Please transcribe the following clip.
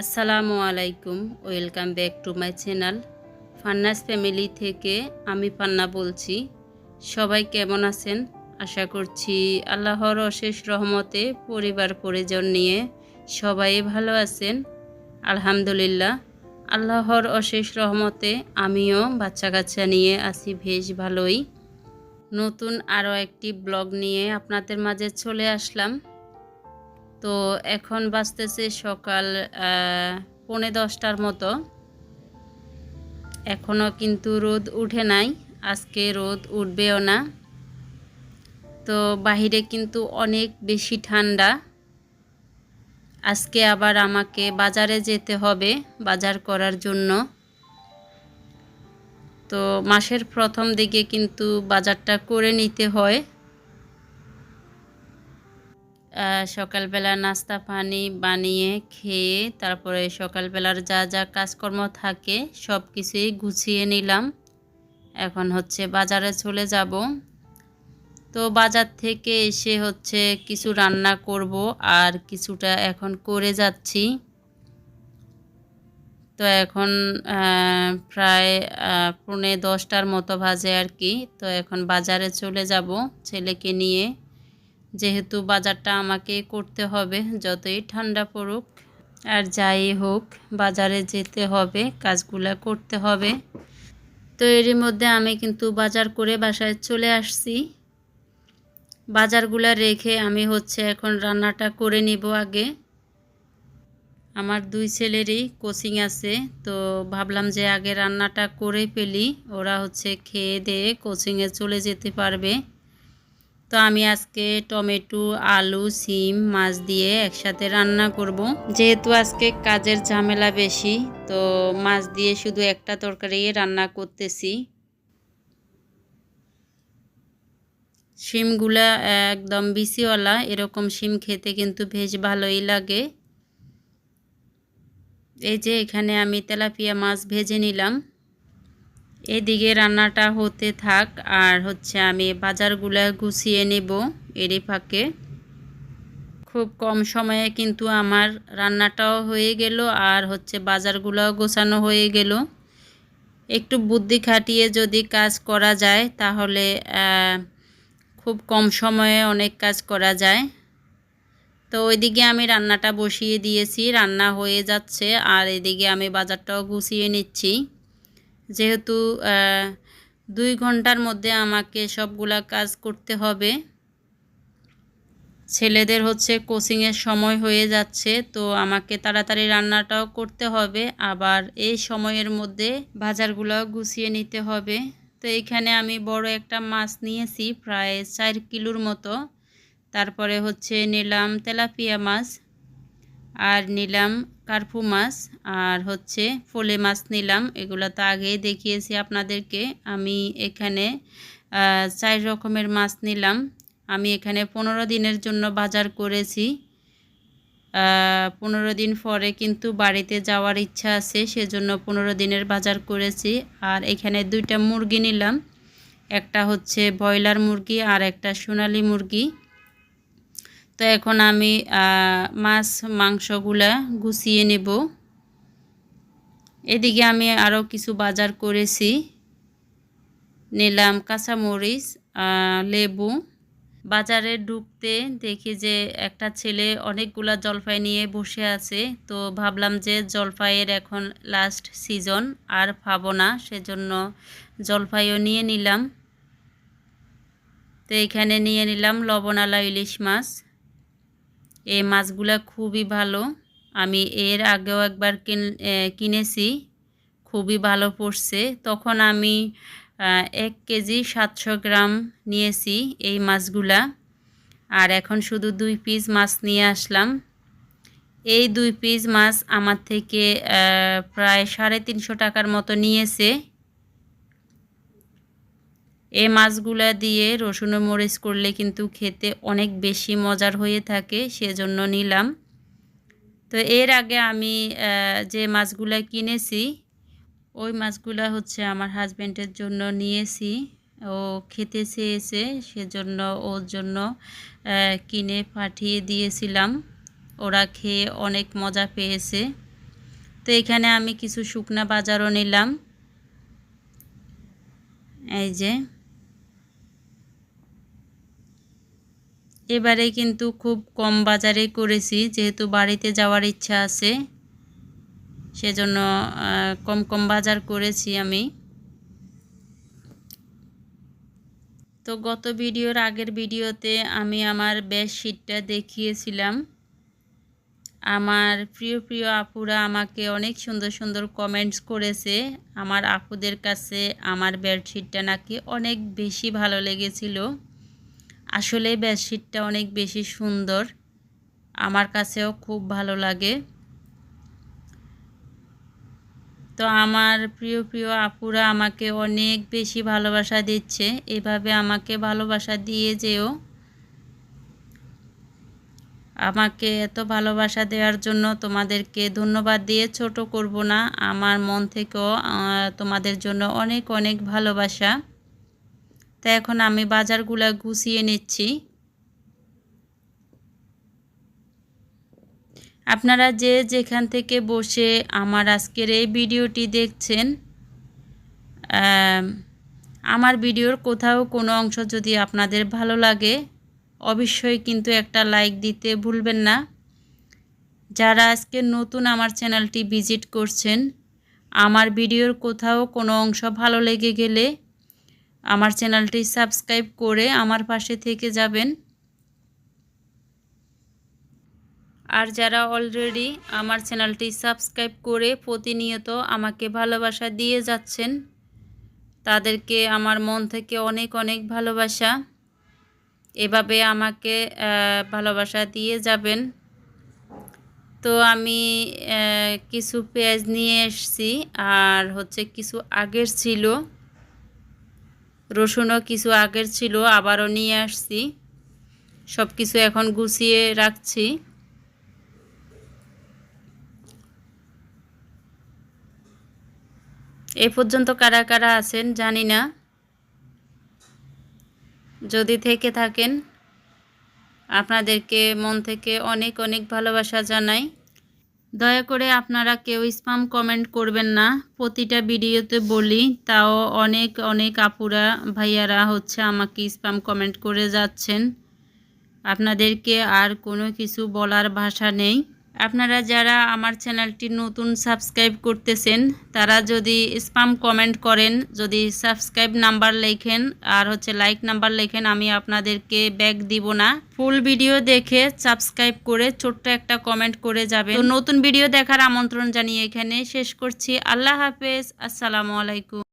আসসালামু আলাইকুম, welcome back to my channel. Panna's family থেকে আমি পান্না বলছি। সবাই কেমন আছেন? আশা করছি আল্লাহর অশেষ রহমতে পরিবার পরিজন নিয়ে সবাই ভালো আছেন। আলহামদুলিল্লাহ, আল্লাহর অশেষ রহমতে আমিও বাচ্চা কাচ্চা নিয়ে আছি বেশ ভালোই। নতুন আরও একটি ব্লগ নিয়ে আপনাদের মাঝে চলে আসলাম। তো এখন বাজতেছে সকাল পৌনে দশটার মতো। এখনও কিন্তু রোদ উঠে নাই, আজকে রোদ উঠবেও না। তো বাহিরে কিন্তু অনেক বেশি ঠান্ডা। আজকে আবার আমাকে বাজারে যেতে হবে, বাজার করার জন্য। তো মাসের প্রথম দিকে কিন্তু বাজারটা করে নিতে হয়। সকালবেলা নাস্তা পানি বানিয়ে খেয়ে তারপরে সকালবেলার যা যা কাজকর্ম থাকে সব কিছুই গুছিয়ে নিলাম। এখন হচ্ছে বাজারে চলে যাব। তো বাজার থেকে এসে হচ্ছে কিছু রান্না করব আর কিছুটা এখন করে যাচ্ছি। তো এখন প্রায় পৌনে দশটার মতো বাজে আর কি। তো এখন বাজারে চলে যাব ছেলেকে নিয়ে। যেহেতু বাজারটা আমাকে করতে হবে, যতই ঠান্ডা পড়ুক, আর যাই হোক, বাজারে যেতে হবে, কাজগুলা করতে হবে। তো এরই মধ্যে আমি কিন্তু বাজার করে বাসায় চলে আসছি। বাজারগুলা রেখে আমি হচ্ছে এখন রান্নাটা করে নিব আগে। আমার দুই ছেলেরই কোচিং আছে, তো ভাবলাম যে আগে রান্নাটা করে ফেলি। ওরা হচ্ছে খেয়ে দিয়ে কোচিংয়ে চলে যেতে পারবে। তো আমি আজকে টমেটো, আলু, সিম, মাছ দিয়ে একসাথে রান্না করব। যেহেতু আজকে কাজের ঝামেলা বেশি, তো মাছ দিয়ে শুধু একটা তরকারি রান্না করতেছি। শিমগুলা একদম বিসিওয়ালা এরকম শিম খেতে কিন্তু বেশ ভালোই লাগে। এই যে এখানে আমি তেলাপিয়া মাছ ভেজে নিলাম। এদিকে রান্নাটা হতে থাক, আর হচ্ছে আমি বাজারগুলো গুছিয়ে নেব এরই ফাঁকে। খুব কম সময়ে কিন্তু আমার রান্নাটাও হয়ে গেল, আর হচ্ছে বাজারগুলোও গোছানো হয়ে গেল। একটু বুদ্ধি খাটিয়ে যদি কাজ করা যায়, তাহলে খুব কম সময়ে অনেক কাজ করা যায়। তো ওইদিকে আমি রান্নাটা বসিয়ে দিয়েছি, রান্না হয়ে যাচ্ছে, আর এদিকে আমি বাজারটাও গুছিয়ে নিচ্ছি। যেহেতু দুই ঘণ্টার মধ্যে আমাকে সবগুলা কাজ করতে হবে। ছেলেদের হচ্ছে কোচিংয়ের সময় হয়ে যাচ্ছে, তো আমাকে তাড়াতাড়ি রান্নাটাও করতে হবে। আবার এই সময়ের মধ্যে বাজারগুলোও গুছিয়ে নিতে হবে। তো এইখানে আমি বড় একটা মাছ নিয়েছি, প্রায় চার কিলোর মতো। তারপরে হচ্ছে নিলাম তেলাপিয়া মাছ। আর নিলাম কার্পু মাছ আর হচ্ছে ফলে মাছ নিলাম। এগুলো তো আগেই দেখিয়েছি আপনাদেরকে। আমি এখানে চার রকমের মাছ নিলাম। আমি এখানে পনেরো দিনের জন্য বাজার করেছি। পনেরো দিন পরে কিন্তু বাড়িতে যাওয়ার ইচ্ছা আছে, সেজন্য পনেরো দিনের বাজার করেছি। আর এখানে দুইটা মুরগি নিলাম। একটা হচ্ছে ব্রয়লার মুরগি আর একটা সোনালি মুরগি। তো এখন আমি মাছ, মাংসগুলা গুছিয়ে নেব। এদিকে আমি আরও কিছু বাজার করেছি। নিলাম কাঁচামরিচ লেবু। বাজারে ঢুকতে দেখি যে একটা ছেলে অনেকগুলা জলফাই নিয়ে বসে আছে। তো ভাবলাম যে জলফাইয়ের এখন লাস্ট সিজন আর পাবো না, সেজন্য জলফাইও নিয়ে নিলাম। তো এখানে নিয়ে নিলাম লবণালা ইলিশ মাছ। এই মাছগুলো খুবই ভালো। আমি এর আগেও একবার কিনেছি, খুবই ভালো পড়ছে। তখন আমি এক কেজি সাতশো গ্রাম নিয়েছি এই মাছগুলা। আর এখন শুধু দুই পিস মাছ নিয়ে আসলাম। এই দুই পিস মাছ আমার থেকে প্রায় সাড়ে তিনশো টাকার মতো নিয়েছে। এই মাছগুলা দিয়ে রসুন মরিচ করলে কিন্তু খেতে অনেক বেশি মজার হয়ে থাকে, সেজন্য নিলাম। তো এর আগে আমি যে মাছগুলা কিনেছি, ওই মাছগুলা হচ্ছে আমার হাজব্যান্ডের জন্য নিয়েছি। ও খেতে চেয়েছে, সেজন্য ওর জন্য কিনে পাঠিয়ে দিয়েছিলাম। ওরা খেয়ে অনেক মজা পেয়েছে। তো এখানে আমি কিছু শুকনা বাজারও নিলাম। এই যে। এবারে কিন্তু খুব কম বাজারে করেছি, যেহেতু বাড়িতে যাওয়ার ইচ্ছা আছে। সেজন্য কম কম বাজার করেছি আমি। তো গত ভিডিওর আগের ভিডিওতে আমি আমার বেডশিটটা দেখিয়েছিলাম। আমার প্রিয় প্রিয় আপুরা আমাকে অনেক সুন্দর সুন্দর কমেন্টস করেছে। আমার আপুদের কাছে আমার বেডশিটটা নাকি অনেক বেশি ভালো লেগেছিল। আসলে বেডশিটটা অনেক বেশি সুন্দর। আমার কাছেও খুব ভালো লাগে। তো আমার প্রিয় প্রিয় আপুরা আমাকে অনেক বেশি ভালোবাসা দিচ্ছে। এভাবে আমাকে ভালোবাসা দিয়ে যেও। আমাকে এত ভালোবাসা দেওয়ার জন্য তোমাদেরকে ধন্যবাদ দিয়ে ছোট করব না। আমার মন থেকেও তোমাদের জন্য অনেক অনেক ভালোবাসা। তো এখন আমি বাজারগুলা গুছিয়ে নিচ্ছি। আপনারা যে যেখান থেকে বসে আমার আজকের এই ভিডিওটি দেখছেন আমার ভিডিওর কোথাও কোনো অংশ যদি আপনাদের ভালো লাগে, অবশ্যই কিন্তু একটা লাইক দিতে ভুলবেন না। যারা আজকে নতুন আমার চ্যানেলটি ভিজিট করছেন, আমার ভিডিওর কোথাও কোনো অংশ ভালো লেগে গেলে আমার চ্যানেলটি সাবস্ক্রাইব করে আমার পাশে থেকে যাবেন। আর যারা অলরেডি আমার চ্যানেলটি সাবস্ক্রাইব করে প্রতিনিয়ত আমাকে ভালোবাসা দিয়ে যাচ্ছেন, তাদেরকে আমার মন থেকে অনেক অনেক ভালোবাসা। এভাবে আমাকে ভালোবাসা দিয়ে যাবেন। তো আমি কিছু পেঁয়াজ নিয়ে এসছি, আর হচ্ছে কিছু আগের ছিল। রসুনও কিছু আগের ছিল, আবারও নিয়ে আসছি। সব কিছু এখন গুছিয়ে রাখছি। এ পর্যন্ত কারা কারা আছেন জানি না। যদি থেকে থাকেন, আপনাদেরকে মন থেকে অনেক অনেক ভালোবাসা জানাই। দয়া করে আপনারা কেউ স্পাম কমেন্ট করবেন না। প্রতিটা ভিডিওতে বলি, তাও অনেক অনেক আপুরা, ভাইয়ারা হচ্ছে আমাকে স্পাম কমেন্ট করে যাচ্ছেন। আপনাদেরকে আর কোনো কিছু বলার ভাষা নেই। আপনারা যারা আমার চ্যানেলটি নতুন সাবস্ক্রাইব করতেছেন, তারা যদি স্পাম কমেন্ট করেন, যদি সাবস্ক্রাইব নাম্বার লেখেন, আর হচ্ছে লাইক নাম্বার লেখেন, আমি আপনাদেরকে ব্যাক দিব না। ফুল ভিডিও দেখে সাবস্ক্রাইব করে ছোট্ট একটা কমেন্ট করে যাবে নতুন ভিডিও দেখার আমন্ত্রণ জানিয়ে এখানে শেষ করছি। আল্লাহ হাফেজ। আসসালামু আলাইকুম।